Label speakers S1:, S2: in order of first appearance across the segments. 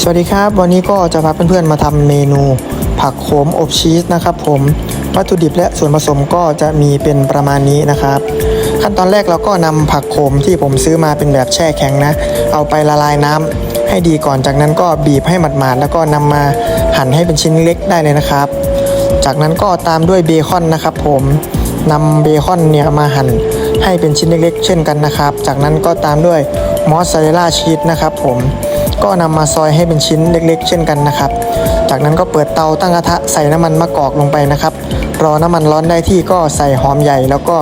S1: สวัสดีครับ วันนี้ก็จะพาเพื่อนๆมาทำเมนู ผักโขมอบชีสนะครับ ผมวัตถุดิบและส่วนผสมก็จะมีเป็นประมาณนี้นะครับ ขั้นตอนแรกเราก็นำผักโขมที่ผมซื้อมาเป็นแบบแช่แข็งนะ เอาไปละลายน้ำให้ดีก่อนจากนั้นก็บีบให้หมาดๆแล้วก็นำมาหั่นให้เป็นชิ้นเล็กได้เลยนะครับ จากนั้นก็ตามด้วยเบคอนนะครับ ผมนำเบคอนเนี่ยมาหั่น ให้เป็นชิ้นเล็กๆ เช่นกันนะครับ จากนั้นก็ตามด้วยมอสซาเรลล่าชีสนะครับผมก็นำมาซอยให้เป็นชิ้นเล็ก ๆ เช่นกันนะครับ จากนั้นก็เปิดเตาตั้งกระทะใส่น้ำมันมะกอกลงไปนะครับ รอน้ำมันร้อนได้ที่ก็ใส่หอมใหญ่ แล้วก็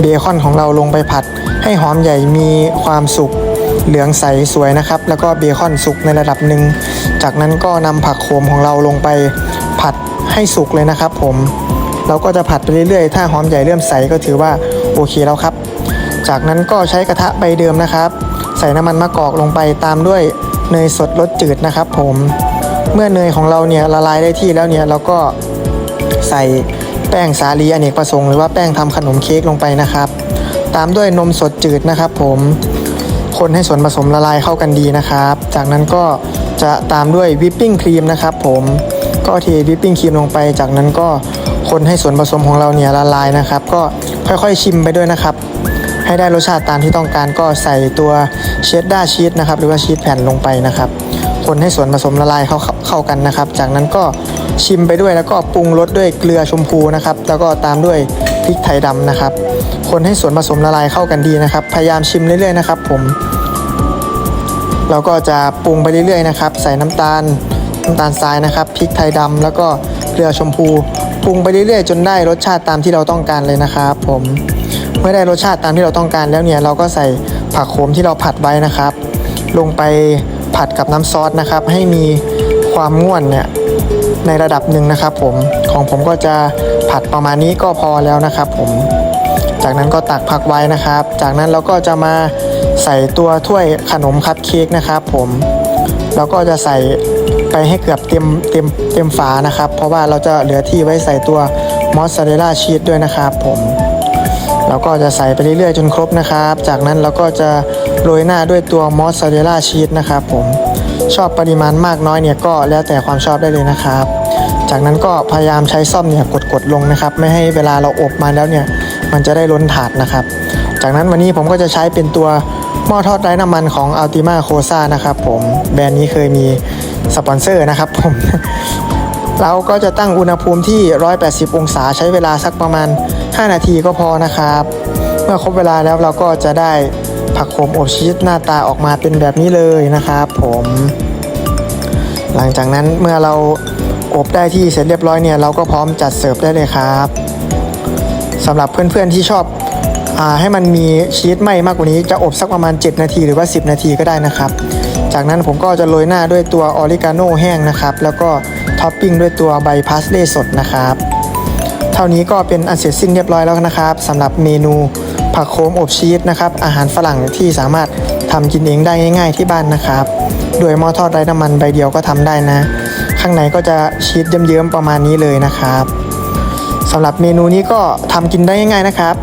S1: เบคอนของเราลงไปผัด ให้หอมใหญ่มีความสุกเหลืองใสสวยนะครับ แล้วก็เบคอนสุกในระดับหนึ่ง จากนั้นก็นำผักโขมของเราลงไปผัดให้สุกเลยนะครับ ผม เราก็จะผัดไปเรื่อยๆ ถ้าหอมใหญ่เริ่มใสก็ถือว่า โอเคแล้วครับ จากนั้นก็ใช้กระทะใบเดิมนะครับ ใส่น้ำมันมะกอกลงไปตามด้วยเนยสดรสจืดนะครับ ผมเมื่อเนยของเราเนี่ยละลายได้ที่แล้วเนี่ยเราก็ใส่แป้งสาลีอเนกประสงค์หรือว่าแป้งทำขนมเค้กลงไปนะครับ ตามด้วยนมสดจืดนะครับ ผมคนให้ส่วนผสมละลายเข้ากันดีนะครับ จากนั้นก็จะตามด้วยวิปปิ้งครีมนะครับ ผมก็เทวิปปิ้งครีมลงไป จากนั้นก็คนให้ส่วนผสมของเราเนี่ยละลายนะครับ ก็ ค่อยๆชิมไปด้วยนะครับ ให้ได้รสชาติตามที่ต้องการก็ใส่ตัวเชดด้าชีสนะครับ หรือว่าชีสแผ่นลงไปนะครับ คนให้ส่วนผสมละลายเข้าเข้ากันนะครับ จากนั้นก็ชิมไปด้วยแล้วก็ปรุงรสด้วยเกลือชมพูนะครับ แล้วก็ตามด้วยพริกไทยดำนะครับ คนให้ส่วนผสมละลายเข้ากันดีนะครับ พยายามชิมเรื่อยๆนะครับ ผมเราก็จะปรุงไปเรื่อยๆนะครับ ใส่น้ำตาลน้ำตาลทรายนะครับพริกไทยดำแล้วก็เกลือชมพู ปรุงไปเรื่อยๆ จนได้รสชาติตามที่เราต้องการเลยนะครับผมเมื่อได้รสชาติตามที่เราต้องการแล้วเนี่ยเราก็ใส่ผักโขมที่เราผัดไว้นะครับ ลงไปผัดกับน้ำซอสนะครับ ให้มีความง่วนเนี่ยในระดับหนึ่งนะครับผมของผมก็จะผัดประมาณนี้ก็พอแล้วนะครับผมจากนั้นก็ตักพักไว้นะครับ จากนั้นเราก็จะมาใส่ตัวถ้วยขนมคัพเค้กนะครับผมเราก็จะใส่ ไปให้เกือบเต็มเต็มเต็มฝานะครับ เพราะว่าเราจะเหลือที่ไว้ใส่ตัวมอสซาเรลล่าชีสด้วยนะครับผมเราก็จะใส่ไปเรื่อยๆจนครบนะครับ จากนั้นเราก็จะโรยหน้าด้วยตัวมอสซาเรลล่าชีสนะครับผมชอบปริมาณมากน้อยเนี่ยก็แล้วแต่ความชอบได้เลยนะครับ จากนั้นก็พยายามใช้ซ่อมเนี่ยกดๆลงนะครับ ไม่ให้เวลาเราอบมาแล้วเนี่ยมันจะได้ล้นถาดนะครับ จากนั้นวันนี้ผมก็จะใช้เป็นตัวหม้อทอดไร้น้ำมันของ Altima c o s a นะครับผมแบรนด์นี้เคยมี สปอนเซอร์นะครับผม เราก็จะตั้งอุณหภูมิที่ 180 องศาใช้เวลาสักประมาณ 5 นาทีก็พอนะครับ เมื่อครบเวลาแล้วเราก็จะได้ผักโขมอบชีสหน้าตาออกมาเป็นแบบนี้เลยนะครับผม หลังจากนั้นเมื่อเราอบได้ที่เสร็จเรียบร้อยเนี่ยเราก็พร้อมจัดเสิร์ฟได้เลยครับสำหรับเพื่อนๆที่ชอบ ให้มันมีชีสไหมมากกว่านี้จะอบสักประมาณ 7 นาทีหรือว่า 10 นาทีก็ได้นะครับ จากนั้นผมก็จะโรยหน้าด้วยตัวออริกาโนแห้งนะครับ แล้วก็ท็อปปิ้งด้วยตัวใบพาสเลย์สดนะครับ เท่านี้ก็เป็นอันเสร็จสิ้นเรียบร้อยแล้วนะครับสำหรับเมนูผักโขมอบชีสนะครับอาหารฝรั่งที่สามารถทำกินเองได้ง่าย ๆที่บ้านนะครับด้วยหม้อทอดไร้น้ำมันใบเดียวก็ทำได้นะ ข้างในก็จะชีสเยิ้มๆประมาณนี้เลยนะครับสำหรับเมนูนี้ก็ทำกินได้ง่ายๆนะครับ